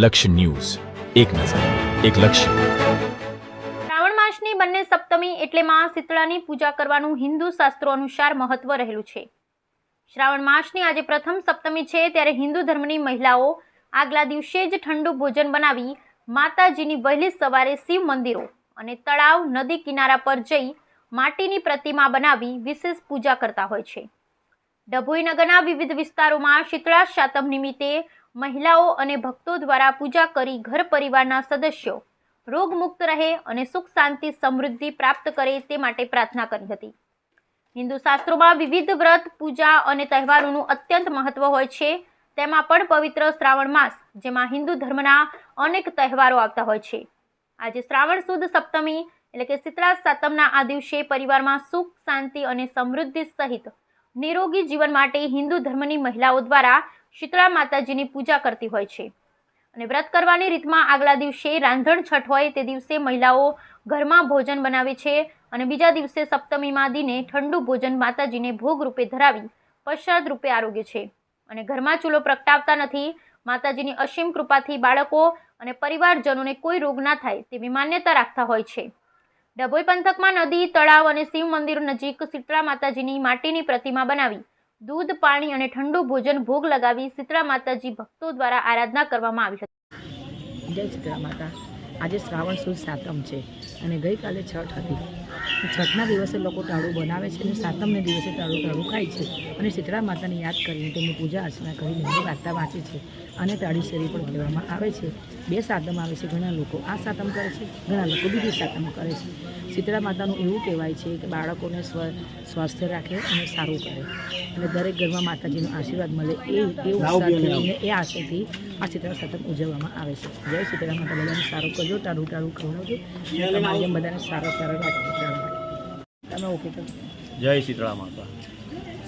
લક્ષ્ય ન્યૂઝ. એક નજર, એક લક્ષ્ય. માસની બંને સપ્તમી એટલે માં શીતળાની પૂજા કરવાનું હિન્દુ શાસ્ત્રો અનુસાર મહત્વ રહેલું છે. શ્રાવણ માસની આજે પ્રથમ સપ્તમી છે ત્યારે હિન્દુ ધર્મની મહિલાઓ આગલા દિવસે જ ઠંડુ ભોજન બનાવી માતાજીની વહેલી સવારે શિવ મંદિરો અને તળાવ નદી કિનારા પર જઈ માટીની પ્રતિમા બનાવી વિશેષ પૂજા કરતા હોય છે. ડભોઈ નગરના વિવિધ વિસ્તારોમાં શીતળા સાતમ નિમિત્તે મહિલાઓ અને ભક્તો દ્વારા પૂજા કરી ઘર પરિવારના સદસ્યો રોગમુક્ત રહે અને સુખ શાંતિ સમૃદ્ધિ પ્રાપ્ત કરે તે માટે પ્રાર્થના કરી હતી. હિન્દુ શાસ્ત્રોમાં વિવિધ વ્રત, પૂજા અને તહેવારોનું અત્યંત મહત્વ હોય છે. તેમાં પણ પવિત્ર શ્રાવણ માસ, જેમાં હિન્દુ ધર્મના અનેક તહેવારો આવતા હોય છે. આજે શ્રાવણ સુદ સપ્તમી, એટલે કે શીતળા સાતમના આ દિવસે પરિવારમાં સુખ, શાંતિ અને સમૃદ્ધિ સહિત નિરોગી જીવન માટે હિન્દુ ધર્મની મહિલાઓ દ્વારા શીતળા માતાજીની પૂજા કરતી હોય છે. અને વ્રત કરવાની રીતમાં આગલા દિવસે રાંધણ છઠ હોય તે દિવસે મહિલાઓ ઘરમાં ભોજન બનાવે છે અને બીજા દિવસે સપ્તમીમાં દિને ઠંડુ ભોજન માતાજીને ભોગ રૂપે ધરાવી પશ્ચાદ રૂપે આરોગ્ય છે. અને ઘરમાં ચૂલો પ્રગટાવતા નથી, માતાજીની અસીમ કૃપાથી બાળકો અને પરિવારજનોને કોઈ રોગ ના થાય તેવી માન્યતા રાખતા હોય છે. ડભોઈ પંથકમાં નદી, તળાવ અને શિવ મંદિર નજીક શીતળા માતાજીની માટીની પ્રતિમા બનાવી દૂધ, પાણી અને ઠંડુ ભોજન ભોગ લગાવી શીતળા માતાજી ભક્તો દ્વારા આરાધના કરવામાં આવી હતી. જય શીતળા માતા. આજે શ્રાવણ સુદ સાતમ છે અને ગઈકાલે છઠ હતી. છઠના દિવસે લોકો ટાળું બનાવે છે અને સાતમને દિવસે ટાળું ટાળું ખાય છે. અને શીતળા માતાને યાદ કરીને તેમની પૂજા અર્ચના કરીને એમની વાર્તા વાંચે છે અને તાળી શેરી પણ કહેવામાં આવે છે. બે સાતમ આવે છે ઘણા લોકો આ સાતમ કરે છે ઘણા લોકો બીજી સાતમ કરે છે. શીતળા માતાનું એવું કહેવાય છે કે બાળકોને સ્વ સ્વાસ્થ્ય રાખે અને સારું કરે. અને દરેક ઘરમાં માતાજીનો આશીર્વાદ મળે એ એ ઉત્સાહથી એ આશયથી આ શીતળા સાતમ ઉજવવામાં આવે છે. જય શીતળા માતા બધાને સારું કરજો ટાળું ટાળું ખવડાવજો તમારી બધાને સારા સારા રાખજો. કરો જય શીતળા માતા.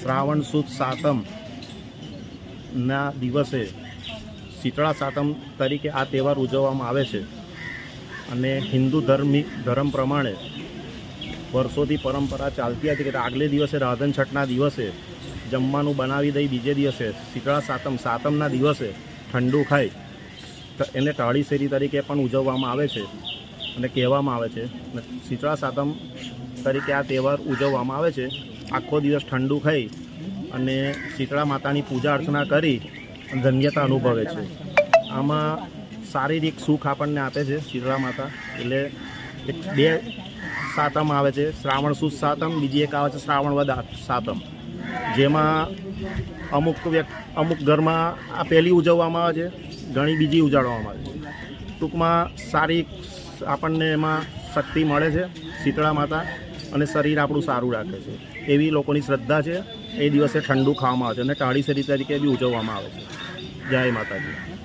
શ્રાવણ સુદ સાતમ ના દિવસે શીતળા સાતમ તરીકે આ તહેવાર ઉજવવામાં આવે છે અને હિન્દુ ધર્મી ધર્મ પ્રમાણે વર્ષોથી પરંપરા ચાલતી હતી કે આગલે દિવસે રાધન છઠના દિવસે જમવાનું બનાવી દઈ બીજે દિવસે શીતળા સાતમ સાતમના દિવસે ઠંડુ ખાય. તો એને ટાળી શેરી તરીકે પણ ઉજવવામાં આવે છે અને કહેવામાં આવે છે. શીતળા સાતમ તરીકે આ તહેવાર ઉજવવામાં આવે છે. આખો દિવસ ઠંડુ ખાઈ અને શીતળા માતાની પૂજા અર્ચના કરી ધન્યતા અનુભવે છે. આમાં શારીરિક સુખ આપણને આપે છે શીતળા માતા. એટલે એક બે સાતમ આવે છે, શ્રાવણ સુદ સાતમ, બીજી એક આવે છે શ્રાવણ વદ સાતમ. જેમાં અમુક વ્યક્તિ, અમુક ઘરમાં આ પહેલી ઉજવવામાં આવે છે, ઘણી બીજી ઉજાડવામાં આવે છે. ટૂંકમાં સારી આપણને એમાં શક્તિ મળે છે શીતળા માતા. અને શરીર આપણું સારું રાખે છે. એવી લોકોની શ્રદ્ધા છે, એ દિવસે ઠંડુ ખાવામાં આવે છે અને ટાળી શરીર તરીકે બી ઉજવવામાં આવે છે. જય માતાજી.